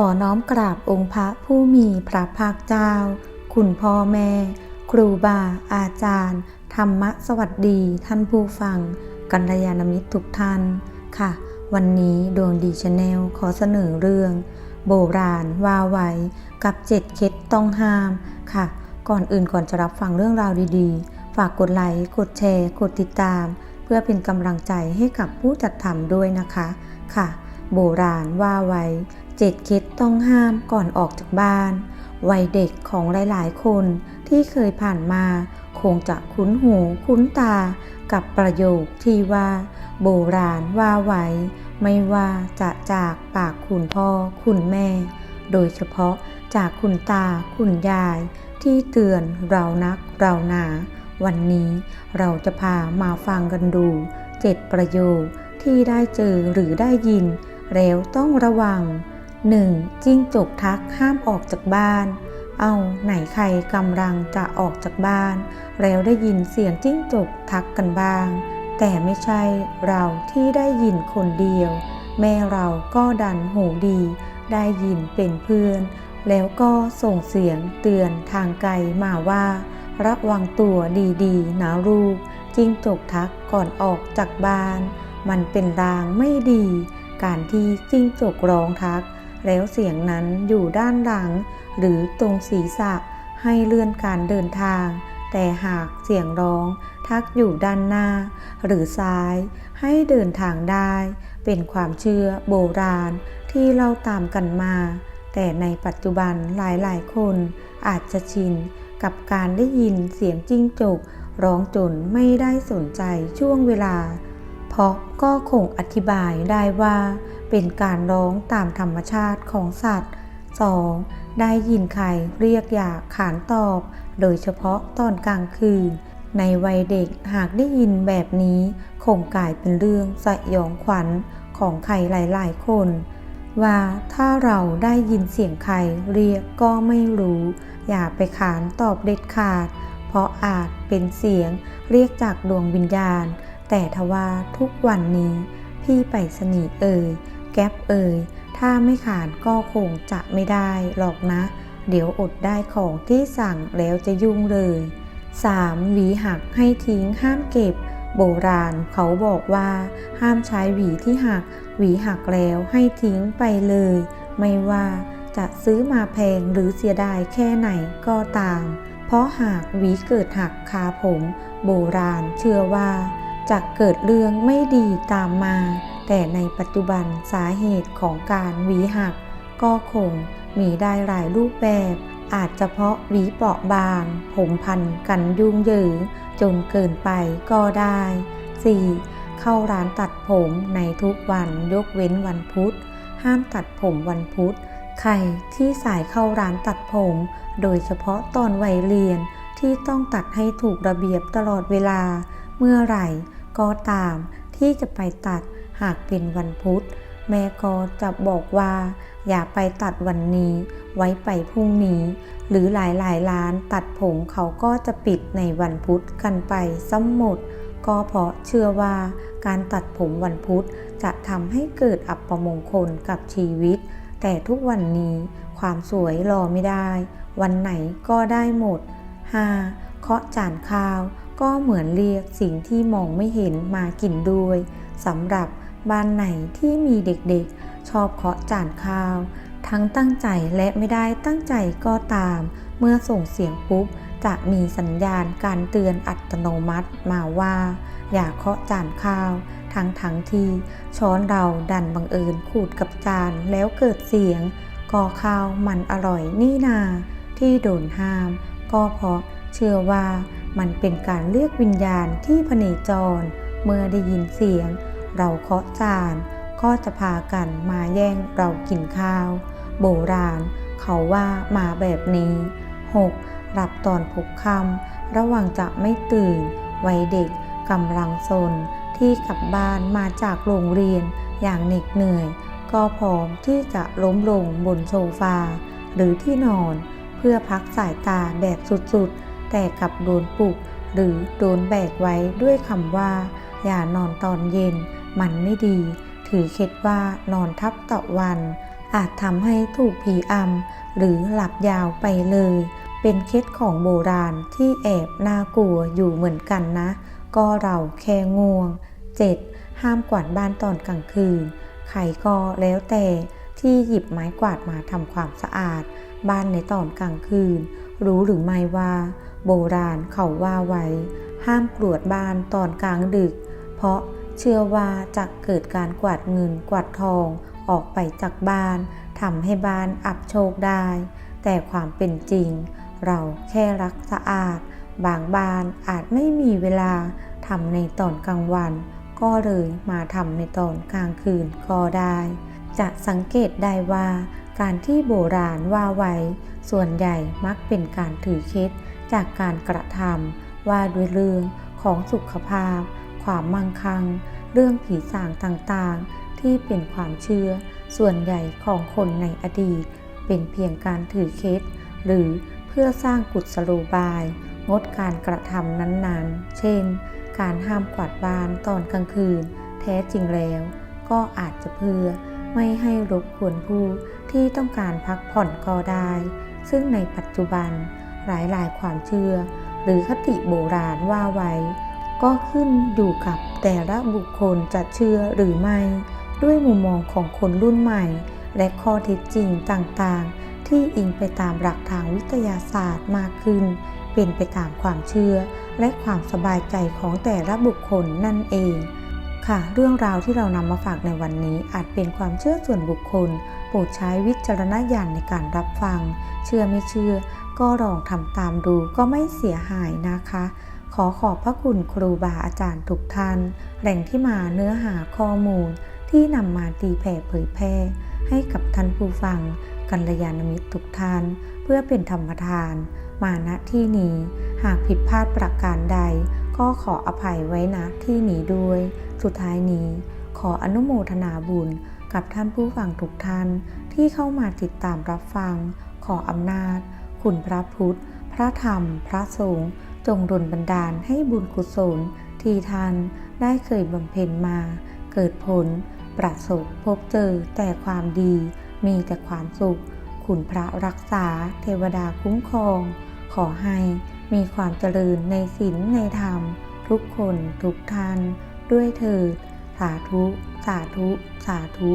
ขอน้อมกราบองค์พระผู้มีพระภาคเจ้า คุณพ่อแม่ ครูบา อาจารย์ ธรรมะสวัสดีท่านผู้ฟัง กัลยาณมิตรทุกท่านค่ะ วันนี้ดวงดีชาแนลขอเสนอเรื่อง โบราณว่าไว้กับเจ็ดเคล็ดต้องห้ามค่ะ ก่อนอื่นก่อนจะรับฟังเรื่องราวดีๆ ฝากกดไลค์กดแชร์ กดติดตาม เพื่อเป็นกำลังใจให้กับผู้จัดทำด้วยนะคะค่ะ โบราณว่าไว้เจ็ดคล็ดต้องห้ามก่อนออกจากบ้าน วัยเด็กของหลายๆ คนที่เคยผ่านมา คงจะคุ้นหูคุ้นตากับประโยคที่ว่า โบราณว่าไว้ไม่ว่าจะจากปากคุณพ่อคุณแม่ โดยเฉพาะจากคุณตาคุณยาย ที่เตือนเรานักเราหนาวันนี้เราจะพามาฟังกันดูเจ็ดประโยคที่ได้เจอหรือได้ยิน แล้วต้องระวัง 1. จิ้งจกทักห้ามออกจากบ้าน เอาไหนใครกำลังจะออกจากบ้าน แล้วได้ยินเสียงจิ้งจกทักกันบ้าง แต่ไม่ใช่เราที่ได้ยินคนเดียว แม่เราก็ดันหูดี ได้ยินเป็นเพื่อน แล้วก็ส่งเสียงเตือนทางไกลมาว่า ระวังตัวดีๆนะลูกจิ้งจกทักก่อนออกจากบ้าน มันเป็นรางไม่ดี การที่จิ้งจกร้องทัก แล้วเสียงนั้นอยู่ด้านหลัง หรือตรงศีรษะให้เลื่อนการเดินทาง แต่หากเสียงร้องทักอยู่ด้านหน้า หรือซ้ายให้เดินทางได้ เป็นความเชื่อโบราณที่เล่าตามกันมา แต่ในปัจจุบันหลายๆ คนอาจจะชินกับการได้ยินเสียงจิ้งจกร้องจนไม่ได้สนใจช่วงเวลา เพราะก็คงอธิบายได้ว่าเป็นการร้องตามธรรมชาติของสัตว์ 2. ได้ยินใครเรียกอยากขานตอบ โดยเฉพาะตอนกลางคืน ในวัยเด็กหากได้ยินแบบนี้ คงกลายเป็นเรื่องสยองขวัญของใครหลาย ๆ คน ว่าถ้าเราได้ยินเสียงใครเรียกก็ไม่รู้ อย่าไปขานตอบเด็ดขาด เพราะอาจเป็นเสียงเรียกจากดวงวิญญาณ แต่ทว่าทุกวันนี้ พี่ไปสนีเอ่ยแก๊ปเอ่ยถ้าไม่ขานก็คงจะไม่ได้หรอกนะ เดี๋ยวอดได้ของที่สั่งแล้วจะยุ่งเลย 3. หวีหักให้ทิ้งห้ามเก็บ โบราณเขาบอกว่า ห้ามใช้หวีที่หัก หวีหักแล้วให้ทิ้งไปเลย ไม่ว่าจะซื้อมาแพงหรือเสียดายแค่ไหนก็ตาม เพราะหากหวีเกิดหักคาผม โบราณเชื่อว่า จะเกิดเรื่องไม่ดีตามมา แต่ในปัจจุบันสาเหตุของการหวีหัก ก็คงมีได้หลายรูปแบบ อาจจะเพราะหวีเปราะบาง ผมพันกันยุ่งเหยิงจนเกินไปก็ได้ 4. เข้าร้านตัดผมในทุกวันยกเว้นวันพุธ ห้ามตัดผมวันพุธ ใครที่สายเข้าร้านตัดผม โดยเฉพาะตอนวัยเรียนที่ต้องตัดให้ถูกระเบียบตลอดเวลา เมื่อไหร่ ก็ตามที่จะไปตัดหากเป็นวันพุธ แม่ก็จะบอกว่า อย่าไปตัดวันนี้ ไว้ไปพรุ่งนี้ หรือหลายหลายร้านตัดผมเขาก็จะปิดในวันพุธกันไปซ้ำหมด ก็เพราะเชื่อว่าการตัดผมวันพุธจะทำให้เกิดอัปมงคลกับชีวิต แต่ทุกวันนี้ความสวยรอไม่ได้ วันไหนก็ได้หมด 5. เคาะจานข้าว ก็เหมือนเรียกสิ่งที่มองไม่เห็นมากินด้วยสำหรับบ้านไหนที่มีเด็กๆ ชอบเคาะจานข้าว ทั้งตั้งใจและไม่ได้ตั้งใจก็ตาม เมื่อส่งเสียงปุ๊บ จะมีสัญญาณการเตือนอัตโนมัติมาว่า อย่าเคาะจานข้าว ทั้งทั้งที่ช้อนเราดันบังเอิญขูดกับจานแล้วเกิดเสียงก่อข้าวมันอร่อยนี่นา ที่โดนห้าม ก็เพราะเชื่อว่า มันเป็นการเรียกวิญญาณที่พเนจร เมื่อได้ยินเสียง เราเคาะจาน ก็จะพากันมาแย่งเรากินข้าว โบราณ เขาว่ามาแบบนี้ 6. หลับตอนพกคำระวังจะไม่ตื่น วัยเด็กกำลังซนที่กลับบ้านมาจากโรงเรียนอย่างเหน็ดเหนื่อย ก็พร้อมที่จะล้มลงบนโซฟา หรือที่นอน เพื่อพักสายตาแบบสุดๆ แต่กลับโดนปลุก หรือโดนแบกไว้ด้วยคำว่า อย่านอนตอนเย็น มันไม่ดี ถือเคล็ดว่านอนทับต่อวัน อาจทำให้ถูกผีอำหรือหลับยาวไปเลย เป็นเคล็ดของโบราณที่แอบน่ากลัวอยู่เหมือนกันนะ ก็เราแค่ง่วง 7. ห้ามกวาดบ้านตอนกลางคืนใครก็แล้วแต่ที่หยิบไม้กวาดมาทำความสะอาด บ้านในตอนกลางคืน รู้หรือไม่ว่า โบราณเขาว่าไว้ ห้ามกรวดบ้านตอนกลางดึก เพราะเชื่อว่าจะเกิดการกวาดเงินกวาดทองออกไปจากบ้านทำให้บ้านอับโชคได้ แต่ความเป็นจริง เราแค่รักสะอาด บางบ้านอาจไม่มีเวลาทำในตอนกลางวัน ก็เลยมาทำในตอนกลางคืนก็ได้ จะสังเกตได้ว่า การที่โบราณว่าไว้ ส่วนใหญ่มักเป็นการถือเคล็ด จากการกระทำว่าด้วยเรื่องของสุขภาพ ความมั่งคั่ง เรื่องผีสางต่างๆ ที่เป็นความเชื่อส่วนใหญ่ของคนในอดีต เป็นเพียงการถือเคล็ดหรือเพื่อสร้างกุศโลบาย งดการกระทำนั้นๆ เช่น การห้ามกวาดบ้านตอนกลางคืน แท้จริงแล้ว ก็อาจจะเพื่อไม่ให้รบกวนผู้ที่ต้องการพักผ่อนก็ได้ ซึ่งในปัจจุบัน หลายๆความเชื่อ หรือคติโบราณว่าไว้ ก็ขึ้นอยู่กับแต่ละบุคคลจะเชื่อหรือไม่ ด้วยมุมมองของคนรุ่นใหม่ และข้อเท็จจริงต่างๆ ที่อิงไปตามหลักทางวิทยาศาสตร์มากขึ้น เป็นไปตามความเชื่อ และความสบายใจของแต่ละบุคคลนั่นเองค่ะเรื่องราวที่เรานำมาฝากในวันนี้อาจเป็นความเชื่อส่วนบุคคล โปรดใช้วิจารณญาณในการรับฟัง เชื่อไม่เชื่อ ก็ลองทำตามดูก็ไม่เสียหายนะคะ ขอขอบพระคุณครูบาอาจารย์ทุกท่าน แหล่งที่มาเนื้อหาข้อมูล ที่นำมาตีแผ่เผยแพร่ ให้กับท่านผู้ฟัง กัลยาณมิตรทุกท่าน เพื่อเป็นธรรมทาน มาณที่นี้ หากผิดพลาดประการใด ก็ขออภัยไว้ณที่นี้ด้วย สุดท้ายนี้ ขออนุโมทนาบุญกับท่านผู้ฟังทุกท่านที่เข้ามาติดตามรับฟัง ขออำนาจ คุณพระพุทธ พระธรรม พระสงฆ์จงดลบันดาลให้บุญกุศล ที่ท่านได้เคยบำเพ็ญมา เกิดผล ประสบพบเจอแต่ความดี มีแต่ความสุข คุณพระรักษา เทวดาคุ้มครอง ขอให้มีความเจริญในศีลในธรรม ทุกคนทุกท่านด้วยเถิดสาธุ สาธุ สาธุ